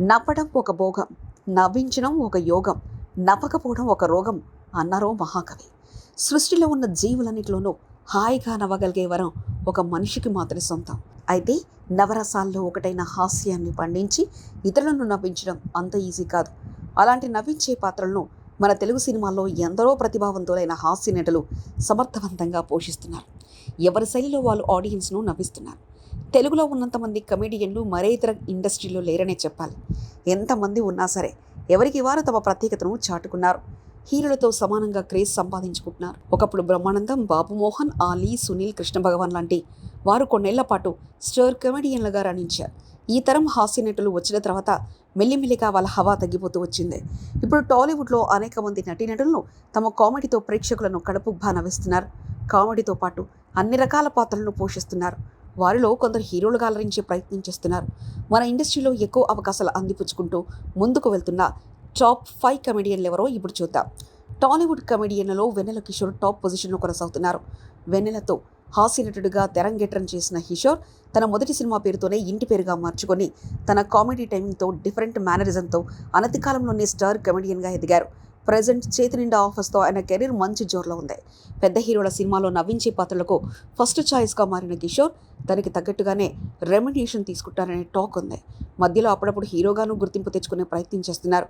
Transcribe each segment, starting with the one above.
నవ్వడం ఒక భోగం నవ్వించడం ఒక యోగం నవ్వకపోవడం ఒక రోగం అన్నారో మహాకవి. సృష్టిలో ఉన్న జీవులన్నిటిలోనూ హాయిగా నవ్వగలిగే వరం ఒక మనిషికి మాత్రమే సొంతం. అయితే నవరసాల్లో ఒకటైన హాస్యాన్ని పండించి ఇతరులను నవ్వించడం అంత ఈజీ కాదు. అలాంటి నవ్వించే పాత్రలను మన తెలుగు సినిమాల్లో ఎందరో ప్రతిభావంతులైన హాస్య నటులు సమర్థవంతంగా పోషిస్తున్నారు. ఎవరి శైలిలో వాళ్ళు ఆడియన్స్ను నవ్విస్తున్నారు? తెలుగులో ఉన్నంతమంది కమెడియన్లు మరే ఇతర ఇండస్ట్రీలో లేరనే చెప్పాలి. ఎంతమంది ఉన్నా సరే ఎవరికి వారు తమ ప్రత్యేకతను చాటుకున్నారు? హీరోలతో సమానంగా క్రేజ్ సంపాదించుకుంటున్నారు. ఒకప్పుడు బ్రహ్మానందం బాబు మోహన్ ఆలీ సునీల్ కృష్ణ భగవాన్ లాంటి వారు కొన్నేళ్ళ పాటు స్టార్ కమెడియన్లుగా రాణించారు. ఈ తరం హాస్య నటులు వచ్చిన తర్వాత మెల్లిమెల్లిగా వాళ్ళ హవా తగ్గిపోతూ వచ్చింది. ఇప్పుడు టాలీవుడ్లో అనేక మంది నటీనటులను తమ కామెడీతో ప్రేక్షకులను కడుపుబ్బా నవ్విస్తున్నారు. కామెడీతో పాటు అన్ని రకాల పాత్రలను పోషిస్తున్నారు. వారిలో కొందరు హీరోలుగా అలరించే ప్రయత్నం చేస్తున్నారు. మన ఇండస్ట్రీలో ఎక్కువ అవకాశాలు అందిపుచ్చుకుంటూ ముందుకు వెళ్తున్న టాప్ ఫైవ్ కమెడియన్లు ఎవరో ఇప్పుడు చూద్దాం. టాలీవుడ్ కమెడియన్లలో వెన్నెల కిషోర్ టాప్ పొజిషన్లో కొనసాగుతున్నారు. వెన్నెలతో హాస్యనటుడిగా తెరంగేట్రం చేసిన కిషోర్ తన మొదటి సినిమా పేరుతోనే ఇంటి పేరుగా మార్చుకొని తన కామెడీ టైమింగ్తో డిఫరెంట్ మేనరిజంతో అనతి కాలంలోనే స్టార్ కమెడియన్గా ఎదిగారు. ప్రజెంట్ చేతి నిండా ఆఫర్స్తో ఆయన కెరీర్ మంచి జోరులో ఉంది. పెద్ద హీరోల సినిమాలో నవ్వించే పాత్రలకు ఫస్ట్ ఛాయిస్గా మారిన కిషోర్ దానికి తగ్గట్టుగానే రెమ్యునేషన్ తీసుకుంటారనే టాక్ ఉంది. మధ్యలో అప్పుడప్పుడు హీరోగాను గుర్తింపు తెచ్చుకునే ప్రయత్నం చేస్తున్నారు.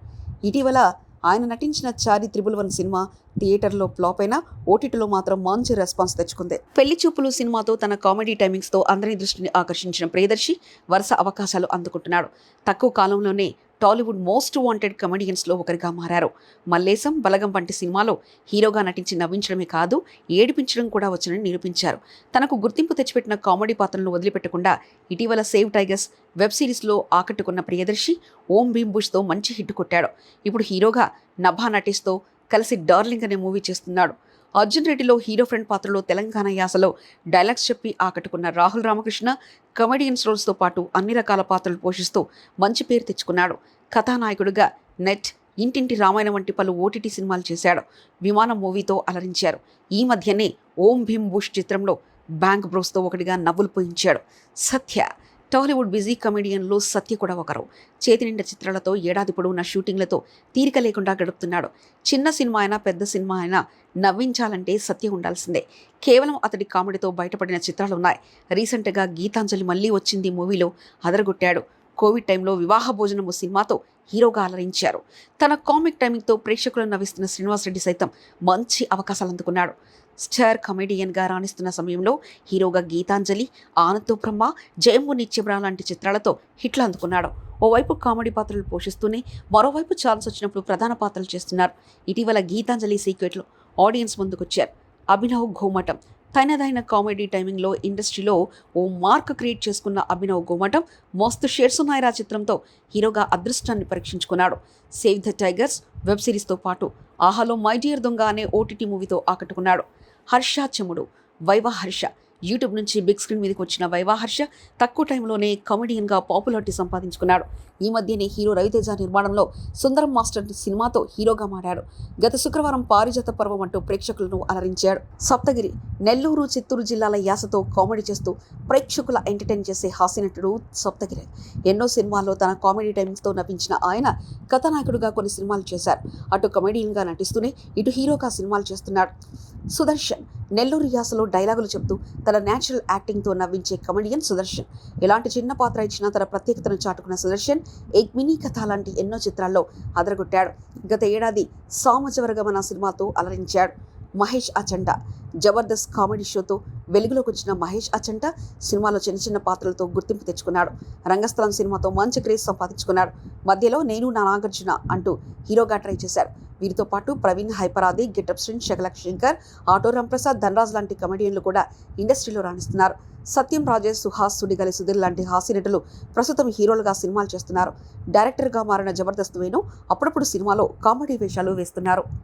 ఇటీవల ఆయన నటించిన చారి త్రిబుల్ వన్ సినిమా థియేటర్లో ఫ్లాప్ అయినా ఓటీటీలో మాత్రం మంచి రెస్పాన్స్ తెచ్చుకుంది. పెళ్ళి చూపులు సినిమాతో తన కామెడీ టైమింగ్స్తో అందరి దృష్టిని ఆకర్షించిన ప్రియదర్శి వరుస అవకాశాలు అందుకుంటున్నాడు. తక్కువ కాలంలోనే టాలీవుడ్ మోస్ట్ వాంటెడ్ కమెడియన్స్లో ఒకరిగా మారారు. మల్లేశం బలగం వంటి సినిమాలో హీరోగా నటించి నవ్వించడమే కాదు ఏడిపించడం కూడా వచ్చనని నిరూపించారు. తనకు గుర్తింపు తెచ్చిపెట్టిన కామెడీ పాత్రలను వదిలిపెట్టకుండా ఇటీవల సేవ్ టైగర్స్ వెబ్ సిరీస్లో ఆకట్టుకున్న ప్రియదర్శి ఓం భీమ్ బుష్తో మంచి హిట్ కొట్టాడు. ఇప్పుడు హీరోగా నభా నటిస్తూ కలిసి డార్లింగ్ అనే మూవీ చేస్తున్నాడు. అర్జున్ రెడ్డిలో హీరో ఫ్రెండ్ పాత్రలో తెలంగాణ యాసలో డైలాగ్స్ చెప్పి ఆకట్టుకున్న రాహుల్ రామకృష్ణ కమెడియన్స్ రోల్స్తో పాటు అన్ని రకాల పాత్రలు పోషిస్తూ మంచి పేరు తెచ్చుకున్నాడు. కథానాయకుడిగా నెట్ ఇంటింటి రామాయణం వంటి పలు ఓటీటీ సినిమాలు చేశాడు. విమానం మూవీతో అలరించారు. ఈ మధ్యనే ఓం భీమ్ బుష్ చిత్రంలో బ్యాంక్ బ్రోస్తో ఒకటిగా నవ్వులు పోయించాడు. సత్య టాలీవుడ్ బిజీ కమెడియన్లో సత్య కూడా ఒకరు. చేతి నిండా చిత్రాలతో ఏడాది పొడవునా షూటింగ్లతో తీరిక లేకుండా గడుపుతున్నాడు. చిన్న సినిమా అయినా పెద్ద సినిమా అయినా నవ్వించాలంటే సత్య ఉండాల్సిందే. కేవలం అతడి కామెడీతో బయటపడిన చిత్రాలు ఉన్నాయి రీసెంట్గా గీతాంజలి మళ్ళీ వచ్చింది మూవీలో అదరగొట్టాడు. కోవిడ్ టైంలో వివాహ భోజనము సినిమాతో హీరోగా అలరించారు. తన కామిక్ టైమింగ్తో ప్రేక్షకులను నవ్విస్తున్న శ్రీనివాస్ రెడ్డి సైతం మంచి అవకాశాలు అందుకున్నాడు. స్టార్ కమెడియన్గా రాణిస్తున్న సమయంలో హీరోగా గీతాంజలి ఆనంతో బ్రహ్మ జయము నిత్యబ్రా లాంటి చిత్రాలతో హిట్లు అందుకున్నాడు. ఓవైపు కామెడీ పాత్రలు పోషిస్తూనే మరోవైపు ఛాన్స్ వచ్చినప్పుడు ప్రధాన పాత్రలు చేస్తున్నారు. ఇటీవల గీతాంజలి సీక్రెట్లో ఆడియన్స్ ముందుకొచ్చారు. అభినవ్ ఘోమటం తనదైన కామెడీ టైమింగ్లో ఇండస్ట్రీలో ఓ మార్క్ క్రియేట్ చేసుకున్న అభినవ్ గుమ్మటం మస్తు షేర్సు నాయరా చిత్రంతో హీరోగా అదృష్టాన్ని పరీక్షించుకున్నాడు. సేవ్ ద టైగర్స్ వెబ్ సిరీస్తో పాటు ఆహాలో మై డియర్ దొంగ అనే ఓటీటీ మూవీతో ఆకట్టుకున్నాడు. హర్ష చెముడు వైవ హర్ష యూట్యూబ్ నుంచి బిగ్ స్క్రీన్ మీదకి వచ్చిన వైవాహర్ష తక్కువ టైంలోనే కామెడియన్గా పాపులారిటీ సంపాదించుకున్నాడు. ఈ మధ్యనే హీరో రవితేజ నిర్మాణంలో సుందరం మాస్టర్ సినిమాతో హీరోగా మారాడు. గత శుక్రవారం పారిజాత పర్వం అంటూ ప్రేక్షకులను అలరించాడు. సప్తగిరి నెల్లూరు చిత్తూరు జిల్లాల యాసతో కామెడీ చేస్తూ ప్రేక్షకుల ఎంటర్టైన్ చేసే హాస్యనటుడు సప్తగిరి. ఎన్నో సినిమాల్లో తన కామెడీ టైమ్స్తో నటించిన ఆయన కథానాయకుడుగా కొన్ని సినిమాలు చేశారు. అటు కమెడియన్గా నటిస్తూనే ఇటు హీరోగా సినిమాలు చేస్తున్నాడు సుదర్శన్. నెల్లూరు యాసలో డైలాగులు చెప్తూ తన న్యాచురల్ యాక్టింగ్తో నవ్వించే కమెడియన్ సుదర్శన్. ఎలాంటి చిన్న పాత్ర ఇచ్చినా తన ప్రత్యేకతను చాటుకున్న సుదర్శన్ ఎగ్ మినీ కథ లాంటి ఎన్నో చిత్రాల్లో అదరగొట్టాడు. గత ఏడాది సామజవరగమన సినిమాతో అలరించాడు మహేష్ అచంట. జబర్దస్త్ కామెడీ షోతో వెలుగులోకి వచ్చిన మహేష్ అచంట సినిమాలో చిన్న చిన్న పాత్రలతో గుర్తింపు తెచ్చుకున్నాడు. రంగస్థలం సినిమాతో మంచి క్రేజ్ సంపాదించుకున్నాడు. మధ్యలో నేను నా నాగార్జున అంటూ హీరోగా ట్రై చేశారు. వీరితో పాటు ప్రవీణ్ హైపరాది గెటప్ శ్రీన్ శకలక్ శంకర్ ఆటో రాంప్రసాద్ ధనరాజ్ లాంటి కమెడియన్లు కూడా ఇండస్ట్రీలో రాణిస్తున్నారు. సత్యం రాజేష్ సుహాస్ సుడిగలి సుధీర్ లాంటి హాస్య నటులు ప్రస్తుతం హీరోలుగా సినిమాలు చేస్తున్నారు. డైరెక్టర్గా మారిన జబర్దస్త్ వేణు అప్పుడప్పుడు సినిమాలో కామెడీ వేషాలు వేస్తున్నారు.